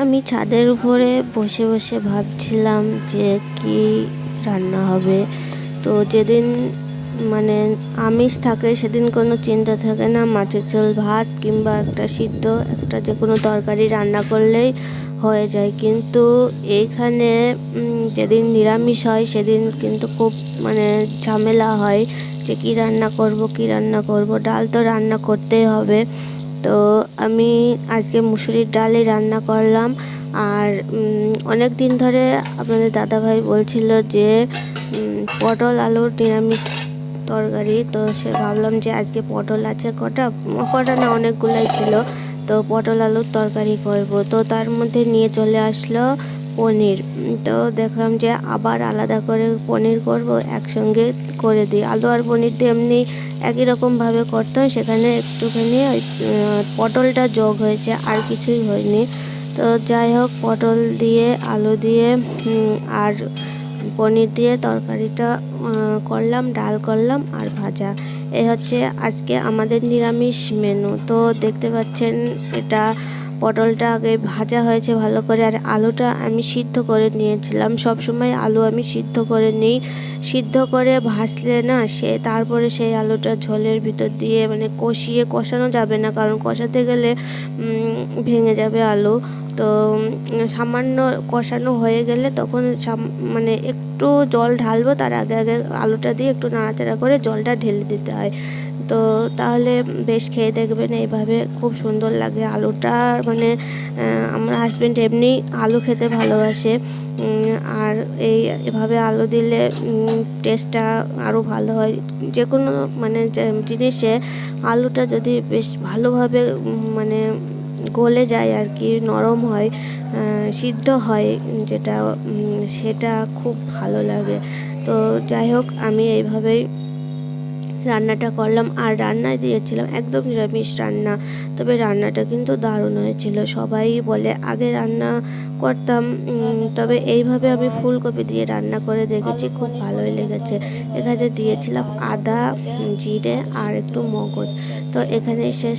আমি ছাদের উপরে বসে বসে ভাবছিলাম যে কি রান্না হবে। তো যেদিন মানে আমিষ থাকে, সেদিন কোনো চিন্তা থাকে না। মাছের ঝোল, ভাত কিংবা একটা সিদ্ধ, একটা যে কোনো তরকারি রান্না করলেই হয়ে যায়। কিন্তু এইখানে যেদিন নিরামিষ হয়, সেদিন কিন্তু খুব মানে ঝামেলা হয় যে কী রান্না করব, কী রান্না করব। ডাল তো রান্না করতেই হবে। তো আমি আজকে মুসুরির ডালই রান্না করলাম আর অনেক দিন ধরে আপনাদের দাদাভাই বলছিল যে পটল আলুর নিরামিষ তরকারি। তো সে ভাবলাম যে আজকে পটল আছে কটা কটা না অনেকগুলোই ছিল। তো পটল আলুর তরকারি করব। তো তার মধ্যে নিয়ে চলে আসলো পনির। তো দেখলাম যে আবার আলাদা করে পনির করব, একসঙ্গে করে দিই। আলু আর পনির দিয়ে এমনি একই রকমভাবে করতাম সেখানে একটুখানি ওই পটলটা যোগ হয়েছে, আর কিছুই হয়নি। তো যাই হোক, পটল দিয়ে, আলু দিয়ে আর পনির দিয়ে তরকারিটা করলাম, ডাল করলাম, আর ভাজা। এই হচ্ছে আজকে আমাদের নিরামিষ মেনু। তো দেখতে পাচ্ছেন, এটা পটলটা আগে ভাজা হয়েছে ভালো করে, আর আলুটা আমি সিদ্ধ করে নিয়েছিলাম। সব সময় আলু আমি সিদ্ধ করে নিই। সিদ্ধ করে ভাসলে না সে, তারপরে সেই আলুটা ঝোলের ভিতর দিয়ে মানে কষিয়ে, কষানো যাবে না, কারণ কষাতে গেলে ভেঙে যাবে আলু। তো সামান্য কষানো হয়ে গেলে তখন মানে একটু জল ঢালবো, তার আগে আগে আলুটা দিয়ে একটু নাড়াচাড়া করে জলটা ঢেলে দিতে হয়। তো তাহলে বেশ খেয়ে দেখবেন এইভাবে খুব সুন্দর লাগে আলুটা। মানে আমার হাজব্যান্ড এমনি আলু খেতে ভালোবাসে। আর এই এভাবে আলু দিলে টেস্টটা আরও ভালো হয়। যে কোনো মানে জিনিসে আলুটা যদি বেশ ভালোভাবে মানে গলে যায় আর কি, নরম হয় সিদ্ধ হয় যেটা সেটা খুব ভালো লাগে। তো যাই হোক, আমি এইভাবেই রান্নাটা করলাম। আর রান্নায় দিয়েছিলাম, একদম নিরামিষ রান্না, তবে রান্নাটা কিন্তু দারুণ হয়েছিল। সবাই বলে, আগে রান্না করতাম। তবে এইভাবে আমি ফুলকপি দিয়ে রান্না করে দেখেছি, খুব ভালোই লেগেছে। এখানে দিয়েছিলাম আদা, জিরে আর একটু মগজ। তো এখানে শেষ